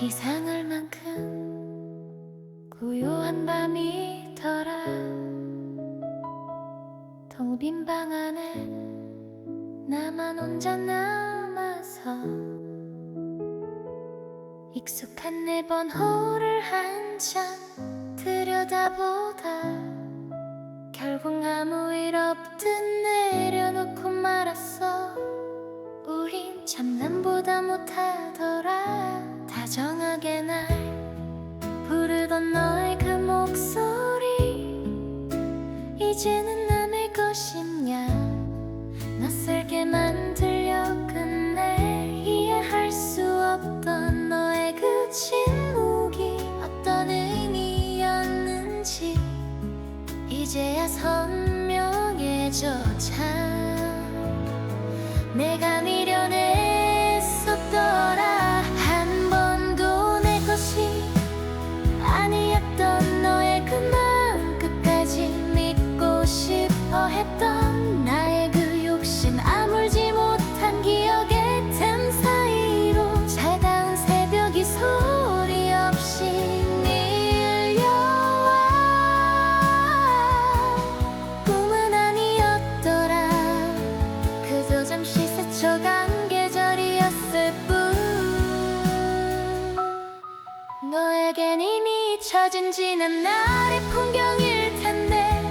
이상할 만큼 고요한 밤이더라. 텅 빈 방 안에 나만 혼자 남아서 익숙한 내 번호를 한참 들여다보다 결국 아무 일 없듯 내려놓고 부르던 너의 그 목소리. 이제는 남의 것이냐. 낯설게만 들려. 끝내 이해할 수 없던 너의 그 침묵이 어떤 의미였는지 이제야 선명해져 참. 내가 미 잊혀진 지난 날의 풍경일 텐데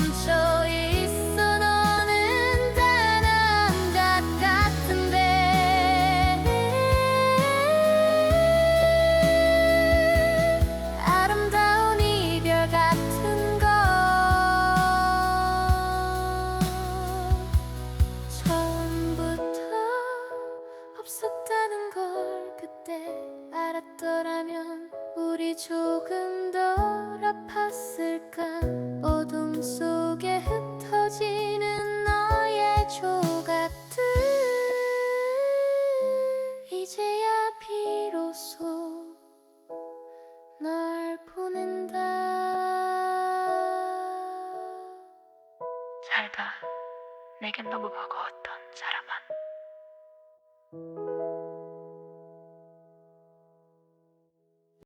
멈춰 있어. 너는 다 남자 같은데. 아름다운 이별 같은 거. 처음부터 없었다는 걸 그때 알았더라면 우리 조금 덜 아팠을까 이제야 비로소 널 보낸다 잘 가. 내겐 너무 버거웠던 사람아.